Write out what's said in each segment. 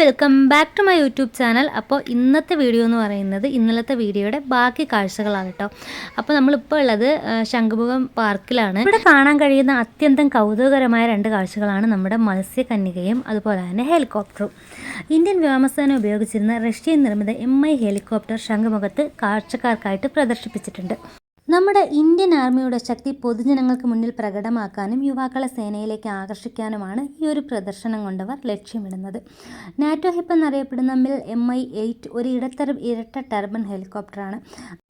Welcome back to my YouTube channel അപ്പോൾ ഇന്നത്തെ video എന്ന് പറയുന്നത് ഇന്നലത്തെ വീഡിയോയുടെ ബാക്കി കാഴ്ചകളാണ് കേട്ടോ അപ്പോൾ നമ്മളിപ്പോൾ ഉള്ളത് ശംഖുമുഖം പാർക്കിലാണ്. ഇവിടെ കാണാൻ കഴിയുന്ന അത്യന്തം കൗതുകകരമായ രണ്ട് കാഴ്ചകളാണ് നമ്മുടെ മത്സ്യകന്യകയും അതുപോലെ തന്നെ ഹെലികോപ്റ്ററും. ഇന്ത്യൻ വ്യോമസേന ഉപയോഗിച്ചിരുന്ന റഷ്യൻ നിർമ്മിത എം ഐ ഹെലികോപ്റ്റർ ശംഖുമുഖത്ത് കാഴ്ചക്കാർക്കായിട്ട് പ്രദർശിപ്പിച്ചിട്ടുണ്ട്. നമ്മുടെ ഇന്ത്യൻ ആർമിയുടെ ശക്തി പൊതുജനങ്ങൾക്ക് മുന്നിൽ പ്രകടമാക്കാനും യുവാക്കളെ സേനയിലേക്ക് ആകർഷിക്കാനുമാണ് ഈ ഒരു പ്രദർശനം കൊണ്ടവർ ലക്ഷ്യമിടുന്നത്. നാറ്റോ ഹിപ്പ് എന്നറിയപ്പെടുന്ന മിൽ എം ഐ എയ്റ്റ് ഒരു ഇടത്തരം ഇരട്ട ടർബൻ ഹെലികോപ്റ്ററാണ്.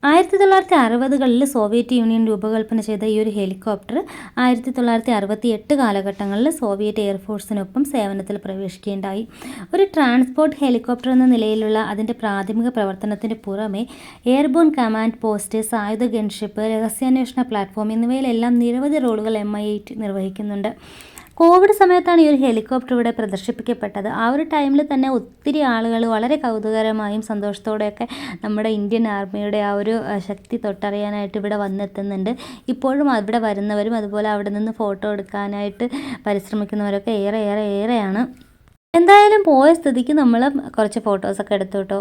ആയിരത്തി തൊള്ളായിരത്തി അറുപതുകളിൽ സോവിയറ്റ് യൂണിയൻ രൂപകൽപ്പന ചെയ്ത ഈ ഒരു ഹെലികോപ്റ്റർ ആയിരത്തി തൊള്ളായിരത്തി അറുപത്തി എട്ട് കാലഘട്ടങ്ങളിൽ സോവിയറ്റ് എയർഫോഴ്സിനൊപ്പം സേവനത്തിൽ പ്രവേശിക്കുകയുണ്ടായി. ഒരു ട്രാൻസ്പോർട്ട് ഹെലികോപ്റ്റർ എന്ന നിലയിലുള്ള അതിന്റെ പ്രാഥമിക പ്രവർത്തനത്തിന് പുറമെ എയർബോൺ കമാൻഡ് പോസ്റ്റ് സായുധ ഗൺഷിപ്പ് രഹസ്യാന്വേഷണ പ്ലാറ്റ്ഫോം എന്നിവയിലെല്ലാം നിരവധി റോളുകൾ എം ഐ എയ്റ്റ് നിർവഹിക്കുന്നുണ്ട്. കോവിഡ് സമയത്താണ് ഈ ഒരു ഹെലികോപ്റ്റർ ഇവിടെ പ്രദർശിപ്പിക്കപ്പെട്ടത്. ആ ഒരു ടൈമിൽ തന്നെ ഒത്തിരി ആളുകൾ വളരെ കൗതുകരമായും സന്തോഷത്തോടെയൊക്കെ നമ്മുടെ ഇന്ത്യൻ ആർമിയുടെ ആ ഒരു ശക്തി തൊട്ടറിയാനായിട്ട് ഇവിടെ വന്നെത്തുന്നുണ്ട്. ഇപ്പോഴും അവിടെ വരുന്നവരും അതുപോലെ അവിടെ നിന്ന് ഫോട്ടോ എടുക്കാനായിട്ട് പരിശ്രമിക്കുന്നവരൊക്കെ ഏറെ ഏറെ ഏറെയാണ്. എന്തായാലും പോയ സ്ഥിതിക്ക് നമ്മൾ കുറച്ച് ഫോട്ടോസൊക്കെ എടുത്തു കേട്ടോ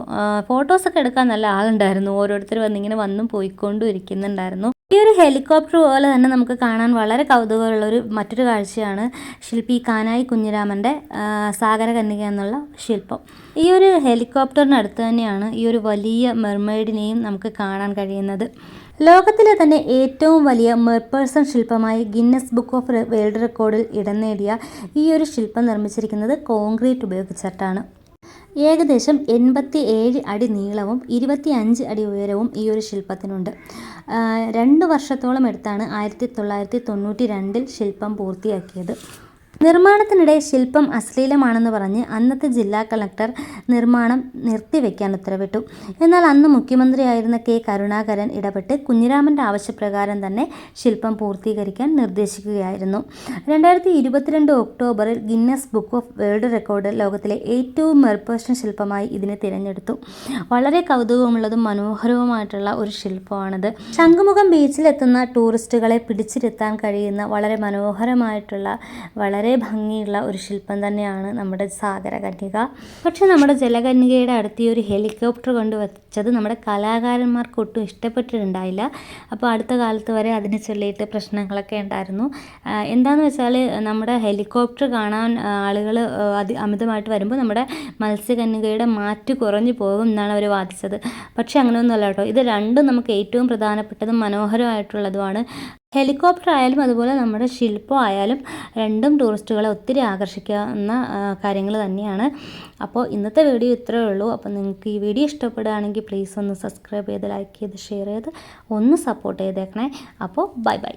ഫോട്ടോസൊക്കെ എടുക്കാൻ നല്ല ആളുണ്ടായിരുന്നു. ഓരോരുത്തർ വന്നിങ്ങനെ വന്നും പോയിക്കൊണ്ടും ഇരിക്കുന്നുണ്ടായിരുന്നു. ഈ ഒരു ഹെലികോപ്റ്റർ പോലെ തന്നെ നമുക്ക് കാണാൻ വളരെ കൗതുകമുള്ള ഒരു മറ്റൊരു കാഴ്ചയാണ് ശില്പി കാനായി കുഞ്ഞിരാമന്റെ സാഗര സാഗരകന്യക എന്നുള്ള ശില്പം. ഈ ഒരു ഹെലികോപ്റ്ററിനടുത്ത് തന്നെയാണ് ഈ ഒരു വലിയ മെർമെയ്ഡിനെയും നമുക്ക് കാണാൻ കഴിയുന്നത്. ലോകത്തിലെ തന്നെ ഏറ്റവും വലിയ മെർപേഴ്സൺ ശില്പമായി ഗിന്നസ് ബുക്ക് ഓഫ് വേൾഡ് റെക്കോർഡിൽ ഇടം നേടിയ ഈ ഒരു ശില്പം നിർമ്മിച്ചിരിക്കുന്നത് കോൺക്രീറ്റ് ഉപയോഗിച്ചിട്ടാണ് ഏകദേശം എൺപത്തി ഏഴ് അടി നീളവും ഇരുപത്തി അഞ്ച് അടി ഉയരവും ഈ ഒരു ശില്പത്തിനുണ്ട്. രണ്ട് വർഷത്തോളം എടുത്താണ് ആയിരത്തി തൊള്ളായിരത്തി തൊണ്ണൂറ്റി രണ്ടിൽ ശില്പം പൂർത്തിയാക്കിയത്. നിർമ്മാണത്തിനിടെ ശില്പം അശ്ലീലമാണെന്ന് പറഞ്ഞ് അന്നത്തെ ജില്ലാ കളക്ടർ നിർമ്മാണം നിർത്തിവെക്കാൻ ഉത്തരവിട്ടു. എന്നാൽ അന്ന് മുഖ്യമന്ത്രിയായിരുന്ന കെ കരുണാകരൻ ഇടപെട്ട് കുഞ്ഞിരാമന്റെ ആവശ്യപ്രകാരം തന്നെ ശില്പം പൂർത്തീകരിക്കാൻ നിർദ്ദേശിക്കുകയായിരുന്നു. രണ്ടായിരത്തി ഇരുപത്തിരണ്ട് ഒക്ടോബറിൽ Guinness book of world record ലോകത്തിലെ ഏറ്റവും മെർപ്പേഷൻ ശില്പമായി ഇതിനെ തിരഞ്ഞെടുത്തു. വളരെ കൗതുകമുള്ളതും മനോഹരവുമായിട്ടുള്ള ഒരു ശില്പമാണിത്. ശംഖുമുഖം ബീച്ചിലെത്തുന്ന ടൂറിസ്റ്റുകളെ പിടിച്ചിരുത്താൻ കഴിയുന്ന വളരെ മനോഹരമായിട്ടുള്ള വളരെ ഭംഗിയുള്ള ഒരു ശില്പം തന്നെയാണ് നമ്മുടെ സാഗരകന്യക. പക്ഷെ നമ്മുടെ ജലകന്യകയുടെ അടുത്ത് ഈ ഒരു ഹെലികോപ്റ്റർ കൊണ്ട് വെച്ചത് നമ്മുടെ കലാകാരന്മാർക്ക് ഒട്ടും ഇഷ്ടപ്പെട്ടിട്ടുണ്ടായില്ല. അപ്പോൾ അടുത്ത കാലത്ത് വരെ അതിനെ ചൊല്ലിയിട്ട് പ്രശ്നങ്ങളൊക്കെ ഉണ്ടായിരുന്നു. എന്താണെന്ന് വെച്ചാൽ നമ്മുടെ ഹെലികോപ്റ്റർ കാണാൻ ആളുകൾ അതി അമിതമായിട്ട് വരുമ്പോൾ നമ്മുടെ മത്സ്യകന്യകയുടെ മാറ്റ് കുറഞ്ഞു പോകും എന്നാണ് അവർ വാദിച്ചത്. പക്ഷേ അങ്ങനെയൊന്നുമല്ല കേട്ടോ. ഇത് രണ്ടും നമുക്ക് ഏറ്റവും പ്രധാനപ്പെട്ടതും മനോഹരമായിട്ടുള്ളതുമാണ്. ഹെലികോപ്റ്റർ ആയാലും അതുപോലെ നമ്മുടെ ശില്പം ആയാലും രണ്ടും ടൂറിസ്റ്റുകളെ ഒത്തിരി ആകർഷിക്കുന്ന കാര്യങ്ങൾ തന്നെയാണ്. അപ്പോൾ ഇന്നത്തെ വീഡിയോ ഇത്രയേ ഉള്ളൂ. അപ്പോൾ നിങ്ങൾക്ക് ഈ വീഡിയോ ഇഷ്ടപ്പെടുകയാണെങ്കിൽ പ്ലീസ് ഒന്ന് സബ്സ്ക്രൈബ് ചെയ്ത് ലൈക്ക് ചെയ്ത് ഷെയർ ചെയ്ത് ഒന്ന് സപ്പോർട്ട് ചെയ്തേക്കണേ. അപ്പോൾ ബൈ ബൈ